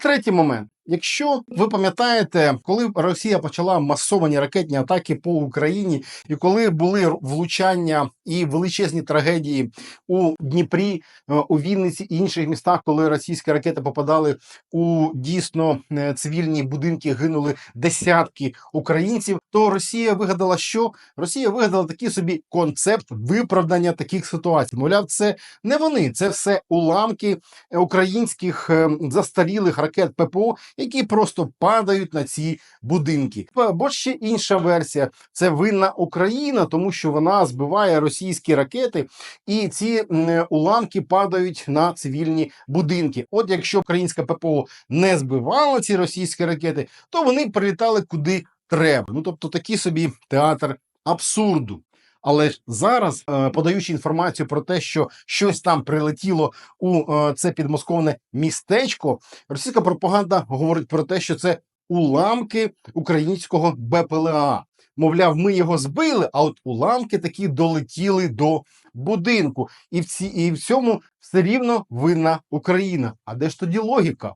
третій момент. Якщо ви пам'ятаєте, коли Росія почала масовані ракетні атаки по Україні, і коли були влучання і величезні трагедії у Дніпрі, е, у Вінниці і інших містах, коли російські ракети попадали у дійсно е, цивільні будинки, гинули десятки українців, то Росія вигадала, що Росія вигадала такий собі концепт виправдання таких ситуацій. Мовляв, це не вони, це все уламки українських е, застарілих ракет ППО, які просто падають на ці будинки. Або ще інша версія: це винна Україна, тому що вона збиває російські ракети, і ці уламки падають на цивільні будинки. От якщо українська ППО не збивала ці російські ракети, то вони прилітали куди треба. Ну тобто такий собі театр абсурду. Але зараз, е, подаючи інформацію про те, що щось там прилетіло у е, це підмосковне містечко, російська пропаганда говорить про те, що це уламки українського БПЛА. Мовляв, ми його збили, а от уламки такі долетіли до будинку, і в ці і в цьому все рівно винна Україна. А де ж тоді логіка?